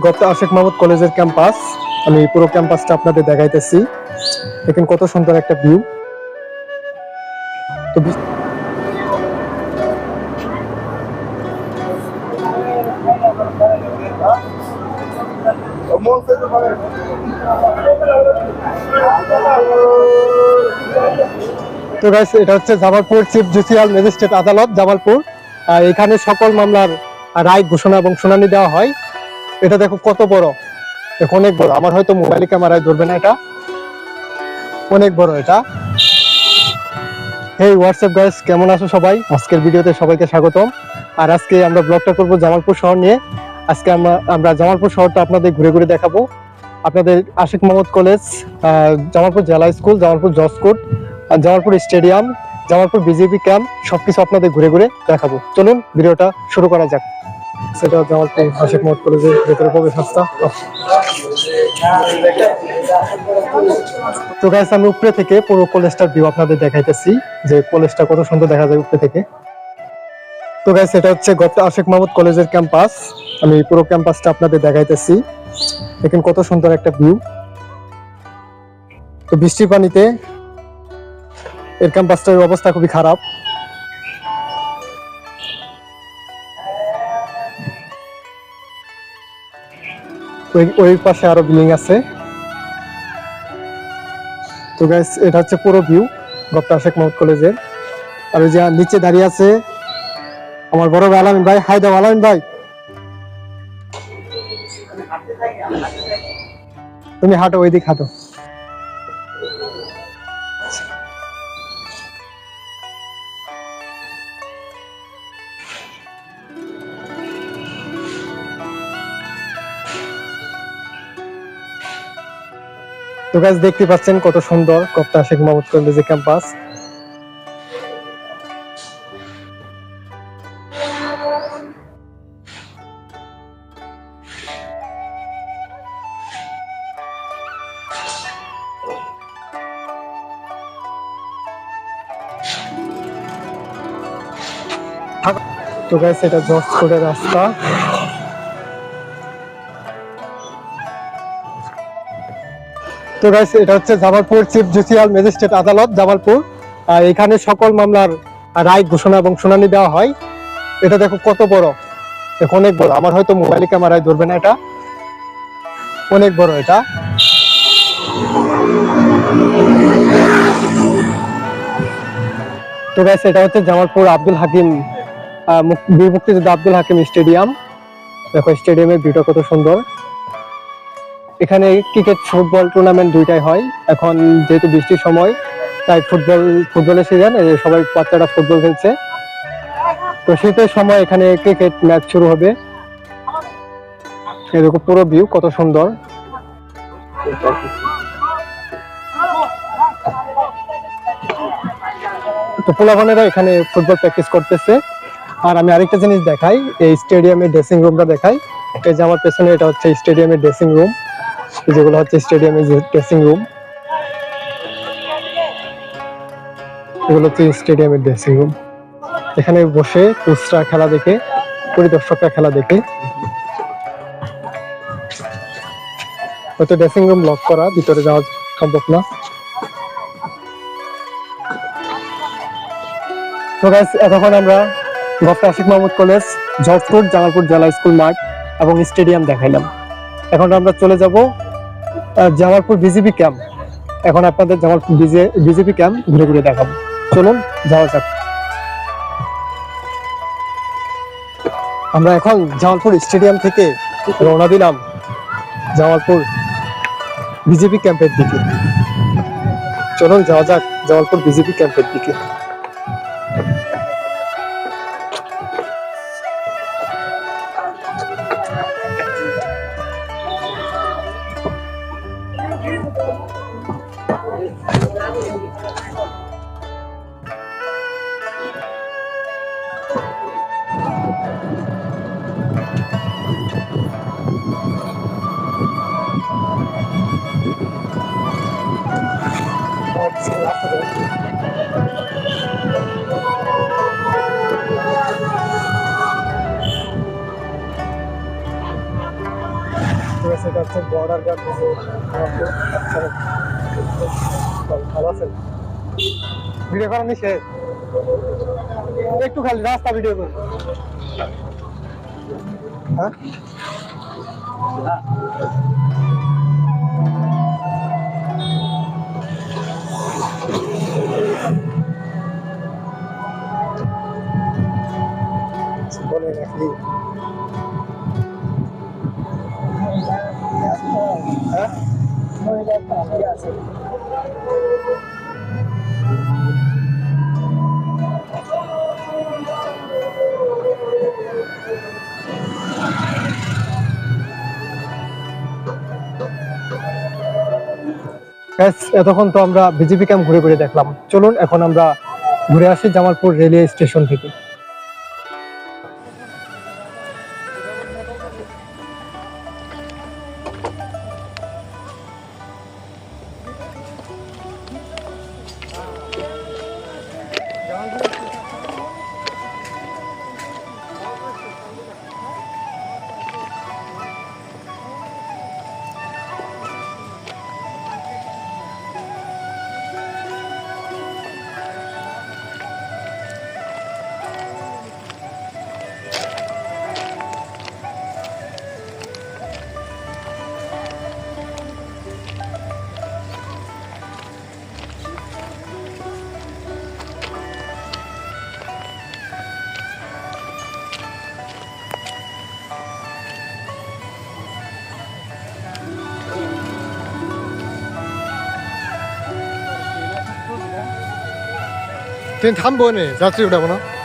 গত আশেক মাহমুদ কলেজের ক্যাম্পাস। আমি পুরো ক্যাম্পাসটা আপনাদের দেখাইতেছি। দেখেন কত সুন্দর একটা ভিউ। তো তো গাইস এটা হচ্ছে জামালপুর চিফ জুডিশিয়াল ম্যাজিস্ট্রেট আদালত, জামালপুর। এখানে সকল মামলার রায় ঘোষণা এবং শুনানি দেওয়া হয়। এটা দেখো কত বড়। দেখো, অনেক বড়। আমার হয়তো মোবাইল ক্যামেরায় ধরবে না এটা। অনেক বড় এটা। হেই হোয়াটসঅ্যাপ গাইস কেমন আছো সবাই? আজকের ভিডিওতে সবাইকে স্বাগতম। আর আজকে আমরা ব্লগটা করব জামালপুর শহর নিয়ে। আজকে আমরা আমরা জামালপুর শহরটা আপনাদের ঘুরে ঘুরে দেখাবো। আপনাদের আশিক মোহাম্মদ কলেজ জামালপুর জেলা স্কুল, জামালপুর জজ কোর্ট, আর Jamalpur stadium, Jamalpur BJP camp সবকিছু আপনাদের ঘুরে ঘুরে দেখাবো। চলুন, ভিডিওটা শুরু করা যাক। সেটা জামালপুর আশিক মোহাম্মদ কলেজের ভেতরে প্রবেশ রাস্তা তো। গাইস আমি উপরে থেকে পুরো কলেজটার ভিউ আপনাদের দেখাইতেছি, যে কলেজটা কত সুন্দর দেখা যায় উপরে থেকে। তো গাইস এটা হচ্ছে গত আশেক মাহমুদ কলেজের ক্যাম্পাস আমি পুরো ক্যাম্পাসটা আপনাদের দেখাইতেছি। দেখেন কত সুন্দর একটা ভিউ তো বৃষ্টির পানিতে এর ক্যাম্পাসটার অবস্থা খুবই খারাপ। ওই পাশে আরও বিল্ডিং আছে। তো গাইস এটা হচ্ছে পুরো ভিউ গপ্তা শেখ মোহাম্মদ কলেজের আর ওই যে নিচে দাঁড়িয়ে আছে আমার বড় ভাই আলামিন ভাই। হাই দাও আলামিন ভাই। তুমি হাঁটো ওই দিক হাঁটো। তো গাছ দেখতে পাচ্ছেন কত সুন্দর কপ্তা শেখ মোহাম্মদ কলেজের ক্যাম্পাস তো গাছ এটা জজ কোর্টের রাস্তা। তো গাইস এটা হচ্ছে জামালপুর চিফ জুডিশিয়াল ম্যাজিস্ট্রেট আদালত, জামালপুর। এখানে সকল মামলার রায় ঘোষণা এবং শুনানি দেওয়া হয়। এটা দেখো কত বড়। দেখো, অনেক বড়। আমার হয়তো মোবাইল ক্যামেরায় ধরবে না এটা। অনেক বড় এটা। তো গাইস এটা হচ্ছে জামালপুর আব্দুল হাকিম বীর মুক্তিযোদ্ধা আব্দুল হাকিম স্টেডিয়াম। দেখো, স্টেডিয়ামের ভিউটা কত সুন্দর। এখানে ক্রিকেট ফুটবল টুর্নামেন্ট দুইটাই হয়। এখন যেহেতু বৃষ্টির সময়, তাই ফুটবল ফুটবলের সিজন সবাই বাচ্চারা ফুটবল খেলছে। তো শীতের সময় এখানে ক্রিকেট ম্যাচ শুরু হবে। এরকম পুরো ভিউ কত সুন্দর। তো পোলাভানেরা এখানে ফুটবল প্র্যাকটিস করতেছে। আর আমি আরেকটা জিনিস দেখাই, এই স্টেডিয়ামের ড্রেসিং রুমটা দেখাই। এই যে আমার পেছনে এটা হচ্ছে স্টেডিয়ামের ড্রেসিং রুম যেগুলো হচ্ছে স্টেডিয়ামের যে ড্রেসিং রুম এগুলো হচ্ছে স্টেডিয়ামের ড্রেসিং রুম এখানে বসে কোচরা খেলা দেখে, পরিদর্শকরা খেলা দেখে। হয়তো ড্রেসিং রুম লক করা, ভিতরে যাওয়া সম্ভব না। তো গাইস এতক্ষণ আমরা doctor Ashik Mahmud college judge court Jamalpur জেলা স্কুল মাঠ এবং স্টেডিয়াম দেখাইলাম। এখন আমরা চলে যাব জামালপুর বিজেপি ক্যাম্প এখন আপনাদের জামালপুর বিজেপি ক্যাম্প ঘুরে ঘুরে দেখাবো। চলুন, যাওয়া যাক। আমরা এখন জামালপুর স্টেডিয়াম থেকে রওনা দিলাম জামালপুর বিজেপি ক্যাম্পের দিকে। চলুন, যাওয়া যাক জামালপুর বিজেপি ক্যাম্পের দিকে। সেটা হচ্ছে ভালো আছেন ভিডিও করা নিষেধ একটু খালি রাস্তা ভিডিও করুন হ্যাঁ এতক্ষণ তো আমরা বিজেপি ক্যাম্প ঘুরে ঘুরে দেখলাম। চলুন, এখন আমরা ঘুরে আসি জামালপুর রেলওয়ে স্টেশন থেকে। 텐트 한 번에 낚시 를 하거나?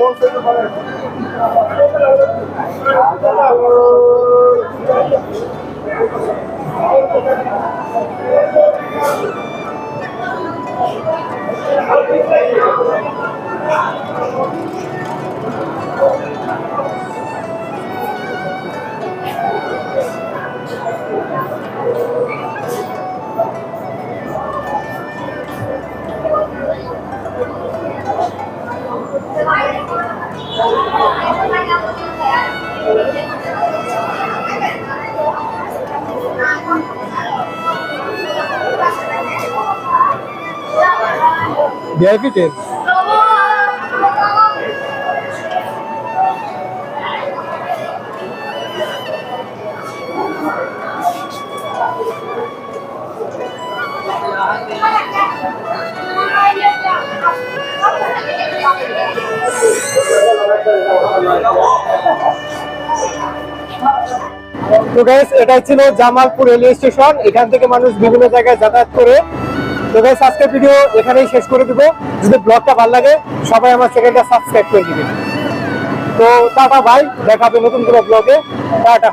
উঠাবো না ভিআইপি ট্রেন তো গাইস এটাই ছিল জামালপুর রেলওয়ে স্টেশন। এখান থেকে মানুষ বিভিন্ন জায়গায় যাতায়াত করে তো গাইস আজকের ভিডিও এখানেই শেষ করে দিব। যদি ব্লগটা ভালো লাগে, সবাই আমার চ্যানেলটা সাবস্ক্রাইব করে দিবেন তো টাটা ভাই দেখা হবে নতুন কোনো ব্লগে টাটা।